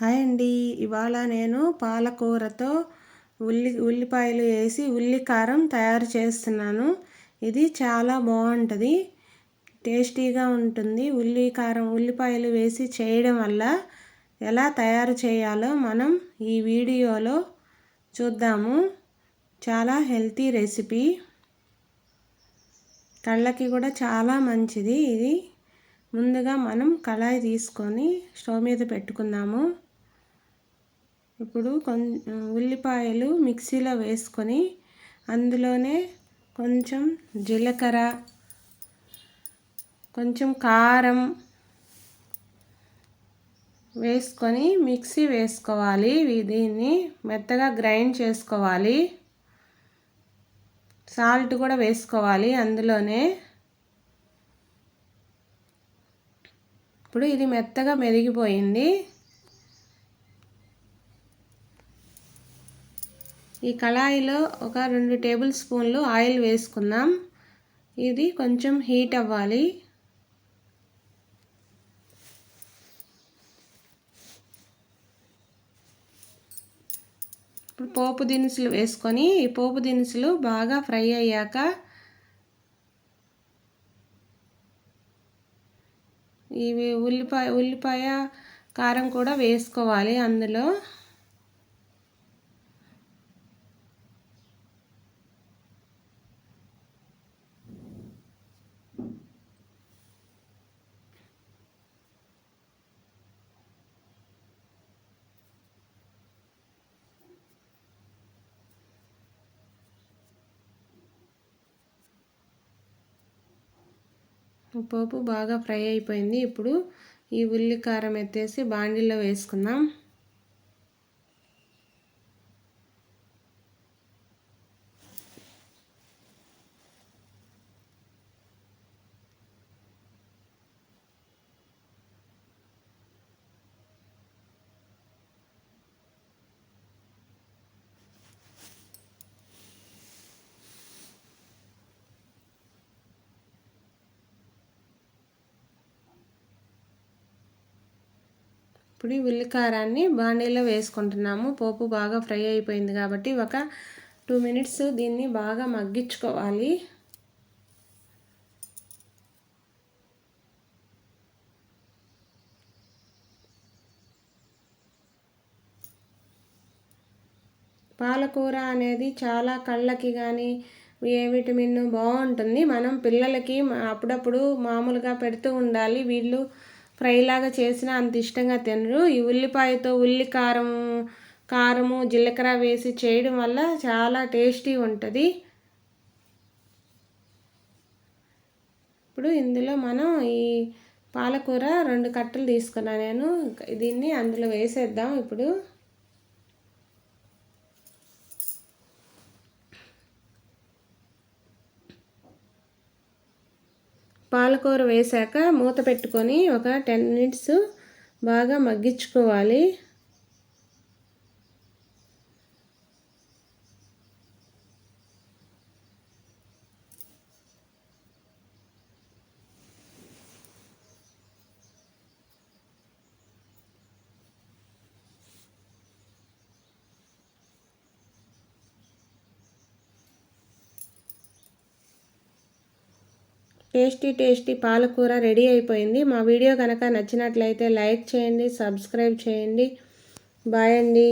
Hi అండి. ఇవాళ నేను పాలకూరతో ఉల్లి ఉల్లిపాయలు వేసి ఉల్లి కారం తయారు చేస్తున్నాను. ఇది చాలా బాగుంటుంది. టేస్టీగా ఉంటుంది. ఉల్లి కారం ఉల్లిపాయలు వేసి చేయడం వల్ల ఎలా తయారు చేయాలో మనం ఈ వీడియోలో చూద్దాము. చాలా హెల్తీ రెసిపీ. కళ్ళకి కూడా చాలా మంచిది ఇది. ముందుగా మనం కళాయి తీసుకొని స్టవ్ మీద పెట్టుకుందాము. ఇప్పుడు కొం ఉల్లిపాయలు మిక్సీలో వేసుకొని అందులోనే కొంచెం జీలకర్ర కొంచెం కారం వేసుకొని మిక్సీ వేసుకోవాలి. దీన్ని మెత్తగా గ్రైండ్ చేసుకోవాలి. సాల్ట్ కూడా వేసుకోవాలి అందులోనే. ఇప్పుడు ఇది మెత్తగా మెరిగిపోయింది. ఈ కళాయిలో ఒక రెండు టేబుల్ స్పూన్లు ఆయిల్ వేసుకుందాం. ఇది కొంచెం హీట్ అవ్వాలి. ఇప్పుడు పోపు దినుసులు వేసుకొని ఈ పోపు దినుసులు బాగా ఫ్రై అయ్యాక ఇవి ఉల్లిపాయ ఉల్లిపాయ కారం కూడా వేసుకోవాలి అందులో. పోపు బాగా ఫ్రై అయిపోయింది. ఇప్పుడు ఈ ఉల్లి కారం ఎత్తేసి బాండిల్లో వేసుకుందాం. ఇప్పుడు ఈ ఉల్లికారాన్ని బాండీలో వేసుకుంటున్నాము. పోపు బాగా ఫ్రై అయిపోయింది కాబట్టి ఒక టూ మినిట్స్ దీన్ని బాగా మగ్గించుకోవాలి. పాలకూర అనేది చాలా కళ్ళకి కానీ ఏ విటమిన్ బాగుంటుంది. మనం పిల్లలకి అప్పుడప్పుడు మామూలుగా పెడుతూ ఉండాలి. వీళ్ళు ఫ్రైలాగా చేసినా అంత ఇష్టంగా తినరు. ఈ ఉల్లిపాయతో ఉల్లి కారం కారము జీలకర్ర వేసి చేయడం వల్ల చాలా టేస్టీ ఉంటుంది. ఇప్పుడు ఇందులో మనం ఈ పాలకూర రెండు కట్టలు తీసుకున్నాను నేను. దీన్ని అందులో వేసేద్దాం ఇప్పుడు. పాలకూర వేశాక మూత పెట్టుకొని ఒక టెన్ మినిట్స్ బాగా మగ్గించుకోవాలి. టేస్టీ టేస్టీ పాలకూర రెడీ అయిపోయింది. మా వీడియో కనుక నచ్చినట్లయితే లైక్ చేయండి సబ్స్క్రైబ్ చేయండి. బాయ్ అండి.